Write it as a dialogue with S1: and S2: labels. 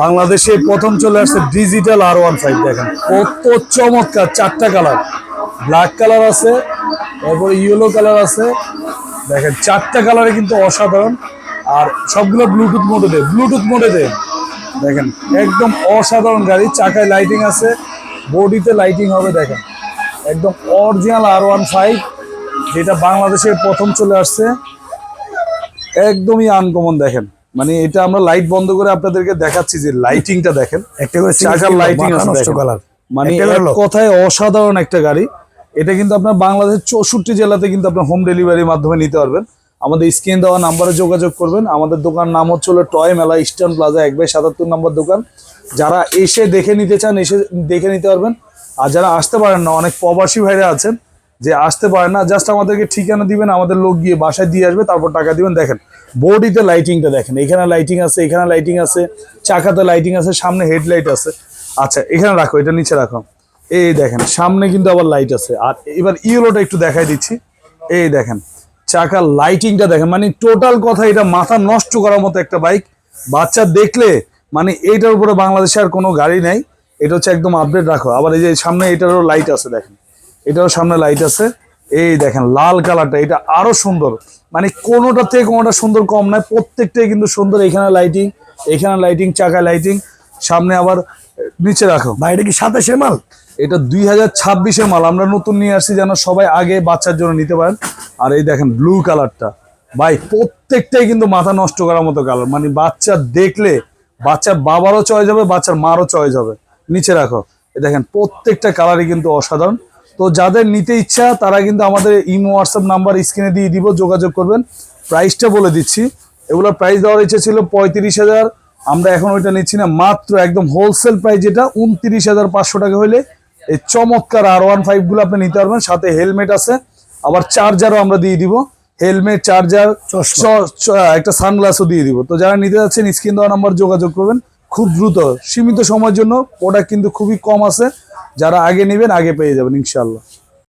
S1: বাংলাদেশে প্রথম চলে আসছে ডিজিটাল আর ওয়ান ফাইভ দেখেন। কত চমৎকার, চারটা কালার ব্ল্যাক কালার আছে, তারপরে ইয়েলো কালার আছে। দেখেন, চারটা কালারে কিন্তু অসাধারণ। আর সবগুলো ব্লুটুথ মোডে দেয় ব্লুটুথ মোডে দেয় দেখেন, একদম অসাধারণ গাড়ি, চাকায় লাইটিং আছে বডিতে লাইটিং হবে, দেখেন। একদম অরিজিনাল আর ওয়ান ফাইভ যেটা বাংলাদেশের প্রথম চলে আসছে। একদমই আনকমন দেখেন। মানে এটা আমরা লাইট বন্ধ করে আপনাদেরকে দেখাচ্ছি যে লাইটিংটা দেখেন।
S2: একটা করে
S1: চাকার লাইটিং আছে।
S2: কালার।
S1: মানে কথায় অসাধারণ একটা গাড়ি। এটা কিন্তু আপনার বাংলাদেশের চৌষট্টি জেলাতে কিন্তু আপনার হোম ডেলিভারির মাধ্যমে নিতে পারবেন। আমাদের স্ক্রিন দেওয়া নাম্বারে যোগাযোগ করবেন। আমাদের দোকান নাম হচ্ছে হলো টয় মেলা ইস্টার্ন প্লাজা এক বাই সাতাত্তর নম্বর দোকান। যারা এসে দেখে নিতে চান এসে দেখে নিতে পারবেন। আর যারা আসতে পারেন না অনেক প্রবাসী ভাইরা আছেন যে আসতে পারে না জাস্ট আমাদেরকে ঠিকানা দিবেন, আমাদের লোক গিয়ে বাসায় দিয়ে আসবে, তারপর টাকা দিবেন। দেখেন, বডিতে লাইটিংটা দেখেন, এখানে লাইটিং আছে, এখানে লাইটিং আছে, চাকাতে লাইটিং আছে, সামনে হেডলাইট আছে। আচ্ছা এখানে রাখো, এটা নিচে রাখো। এই দেখেন, সামনে কিন্তু আবার লাইট আছে। আর এবার ইয়েলোটা একটু দেখাই দিচ্ছি। এই দেখেন চাকার লাইটিংটা দেখেন মানে টোটাল কথা এটা মাথা নষ্ট করার মতো একটা বাইক বাচ্চা দেখলে মানে এইটার উপরে বাংলাদেশে আর কোনো গাড়ি নেই। এটা হচ্ছে একদম আপডেট রাখো। আবার এই যে সামনে এটারও লাইট আছে, দেখেন। এটারও সামনে লাইট আছে। এই দেখেন লাল কালারটা এটা আরও সুন্দর। মানে কোনোটা থেকে কোনোটা সুন্দর কম নয় প্রত্যেকটাই কিন্তু সুন্দর। এখানে লাইটিং এখানে লাইটিং চাকায় লাইটিং সামনে আবার নিচে রাখো।
S2: বাইরে কি সাতাশের মাল?
S1: এটা দুই হাজার ছাব্বিশের মাল। আমরা নতুন নিয়ে আসছি যেন সবাই আগে বাচ্চার জন্য নিতে পারেন। আর এই দেখেন ব্লু কালারটা ভাই প্রত্যেকটাই কিন্তু মাথা নষ্ট করার মতো কালার মানে বাচ্চা দেখলে বাচ্চার বাবারও চয়েস হবে বাচ্চার মারও চয়েস হবে। নিচে রাখো। এই দেখেন প্রত্যেকটা কালারই কিন্তু অসাধারণ। তো যাদের নিতে ইচ্ছা তারা কিন্তু আমাদের ইমো হোয়াটসঅ্যাপ নাম্বার স্ক্রিনে দিয়ে দিব যোগাযোগ করবেন। প্রাইসটা বলে দিচ্ছি। এগুলোর প্রাইস দেওয়ার ইচ্ছে ছিল পঁয়ত্রিশ হাজার। আমরা এখন ওইটা নিচ্ছি না মাত্র একদম হোলসেল প্রাইস যেটা উনত্রিশ হাজার পাঁচশো টাকা হলে এই চমৎকার আর ওয়ান ফাইভগুলো আপনি নিতে পারবেন। সাথে হেলমেট আছে। আবার চার্জারও আমরা দিয়ে দিব। হেলমেট চার্জার একটা সানগ্লাসও দিয়ে দিব। তো যারা নিতে যাচ্ছেন স্ক্রিন দেওয়া নাম্বার যোগাযোগ করবেন। খুব দ্রুত, সীমিত সময়ের জন্য প্রোডাক্ট কিন্তু খুবই কম আছে। যারা আগে নেবেন, আগে পেয়ে যাবেন ইনশাল্লাহ